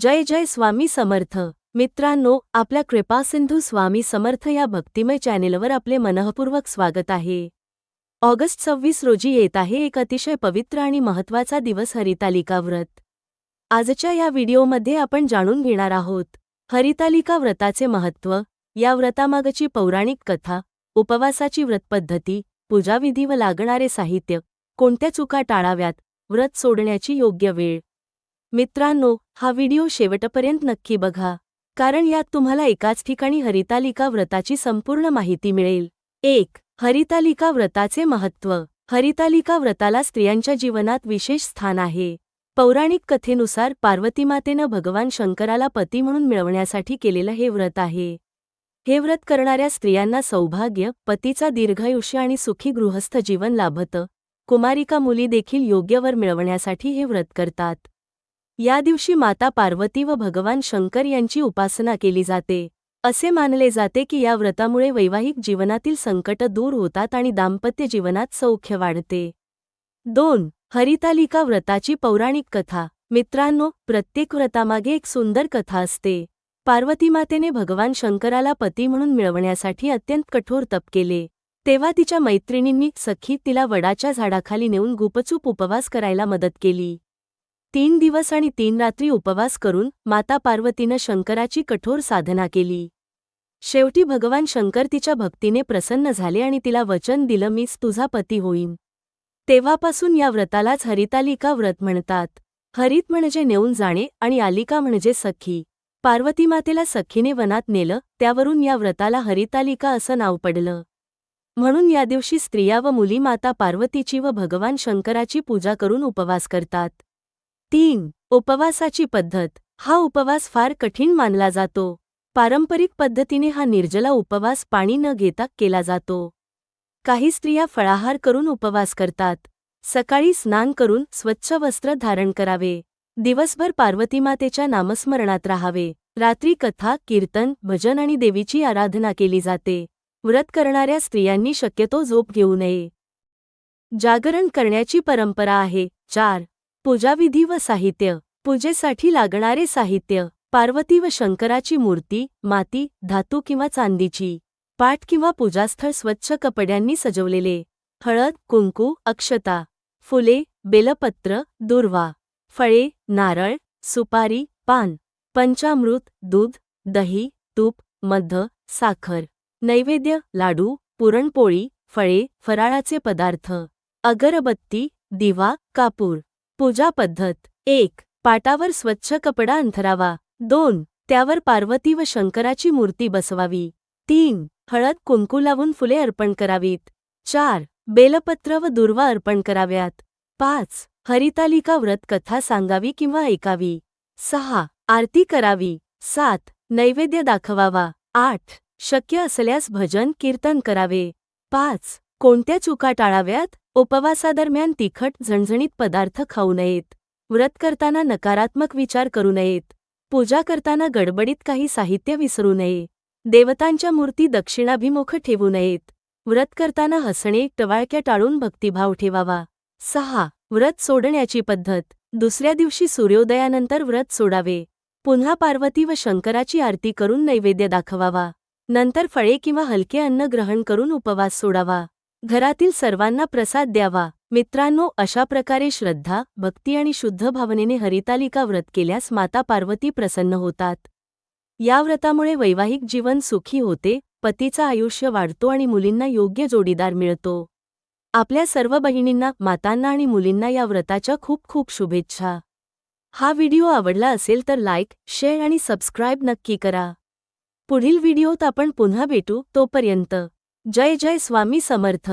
जय जय स्वामी समर्थ. मित्रांनो आपल्या कृपासिंधू स्वामी समर्थ या भक्तिमय चॅनेलवर आपले मनःपूर्वक स्वागत आहे. ऑगस्ट सव्वीस रोजी येत आहे एक अतिशय पवित्र आणि महत्त्वाचा दिवस हरितालिका व्रत. आजच्या या व्हिडिओमध्ये आपण जाणून घेणार आहोत हरितालिका व्रताचे महत्त्व या व्रतामागची पौराणिक कथा उपवासाची व्रतपद्धती पूजाविधी व लागणारे साहित्य कोणत्या चुका टाळाव्यात व्रत सोडण्याची योग्य वेळ मित्रांनो हा व्हिडिओ शेवटपर्यंत नक्की बघा कारण यात तुम्हाला एकाच ठिकाणी हरितालिका व्रताची संपूर्ण माहिती मिळेल. एक हरितालिका व्रताचे महत्त्व. हरितालिका व्रताला स्त्रियांच्या जीवनात विशेष स्थान आहे. पौराणिक कथेनुसार पार्वतीमातेनं भगवान शंकराला पती म्हणून मिळवण्यासाठी केलेलं हे व्रत आहे. हे व्रत करणाऱ्या स्त्रियांना सौभाग्य पतीचा दीर्घायुष्य आणि सुखी गृहस्थ जीवन लाभतं. कुमारिका मुली देखील योग्य वर मिळवण्यासाठी हे व्रत करतात. या दिवशी माता पार्वती व भगवान शंकर यांची उपासना केली जाते. असे मानले जाते की या व्रतामुळे वैवाहिक जीवनातील संकट दूर होतात आणि दाम्पत्य जीवनात सौख्य वाढते. दोन हरितालिका व्रताची पौराणिक कथा. मित्रांनो प्रत्येक व्रतामागे एक सुंदर कथा असते. पार्वतीमातेने भगवान शंकराला पती म्हणून मिळवण्यासाठी अत्यंत कठोर तप केले. तेव्हा तिच्या मैत्रिणींनी सखी तिला वडाच्या झाडाखाली नेऊन गुपचूप उपवास करायला मदत केली. तीन दिवस आणि तीन रात्री उपवास करून माता पार्वतीनं शंकराची कठोर साधना केली. शेवटी भगवान शंकर तिच्या भक्तीने प्रसन्न झाले आणि तिला वचन दिलं मीच तुझा पती होईन. तेव्हापासून या व्रतालाच हरितालिका व्रत म्हणतात. हरित म्हणजे नेऊन जाणे आणि आलिका म्हणजे सखी. पार्वतीमातेला सखीने वनात नेलं त्यावरून या व्रताला हरितालिका असं नाव पडलं. म्हणून या दिवशी स्त्रिया व मुली माता पार्वतीची व भगवान शंकराची पूजा करून उपवास करतात. तीन उपवासाची पद्धत. हा उपवास फार कठीण मानला जातो. पारंपरिक पद्धतीने हा निर्जला उपवास पाणी न घेता केला जातो. काही स्त्रिया फळाहार करून उपवास करतात. सकाळी स्नान करून स्वच्छ वस्त्र धारण करावे. दिवसभर पार्वतीमातेच्या नामस्मरणात राहावे. रात्री कथा कीर्तन भजन आणि देवीची आराधना केली जाते. व्रत करणाऱ्या स्त्रियांनी शक्यतो झोप घेऊ नये. जागरण करण्याची परंपरा आहे. चार पूजाविधी व साहित्य. पूजेसाठी लागणारे साहित्य पार्वती व शंकराची मूर्ती माती धातू किंवा चांदीची पाठ किंवा पूजास्थळ स्वच्छ कपड्यांनी सजवलेले. हळद कुंकू अक्षता फुले बेलपत्र दुर्वा फळे नारळ सुपारी पान पंचामृत दूध दही तूप मध साखर नैवेद्य लाडू पुरणपोळी फळे फराळाचे पदार्थ अगरबत्ती दिवा कापूर. पूजा पद्धत. एक पाटावर स्वच्छ कपडा अंथरावा. दोन त्यावर पार्वती व शंकराची मूर्ती बसवावी. तीन हळद कुंकू लावून फुले अर्पण करावीत. चार बेलपत्र व दुर्वा अर्पण कराव्यात. पाच हरितालिका व्रत कथा सांगावी किंवा ऐकावी. सहा आरती करावी. सात नैवेद्य दाखवावा. आठ शक्य असल्यास भजन कीर्तन करावे. पाच कोणत्या चुका टाळाव्यात? उपवासादरम्यान तिखट झणझणीत पदार्थ खाऊ नयेत. व्रत करताना नकारात्मक विचार करू नयेत. पूजा करताना गडबडीत काही साहित्य विसरू नये. देवतांच्या मूर्ती दक्षिणाभिमुख ठेवू नयेत. व्रत करताना हसणे टवाळक्या टाळून भक्तिभाव ठेवावा. सहा. व्रत सोडण्याची पद्धत. दुसऱ्या दिवशी सूर्योदयानंतर व्रत सोडावे. पुन्हा पार्वती व शंकराची आरती करून नैवेद्य दाखवावा. नंतर फळे किंवा हलके अन्न ग्रहण करून उपवास सोडावा. घरातील सर्वांना प्रसाद द्यावा. मित्रांनो अशा प्रकारे श्रद्धा भक्ती आणि शुद्ध भावनेने हरितालिका व्रत केल्यास माता पार्वती प्रसन्न होतात. या व्रतामुळे वैवाहिक जीवन सुखी होते पतीचा आयुष्य वाढतो आणि मुलींना योग्य जोडीदार मिळतो. आपल्या सर्व बहिणींना मातांना आणि मुलींना या व्रताच्या खूप खूप शुभेच्छा. हा व्हिडिओ आवडला असेल तर लाईक शेअर आणि सबस्क्राईब नक्की करा. पुढील व्हिडिओत आपण पुन्हा भेटू तोपर्यंत. जय जय स्वामी समर्थ.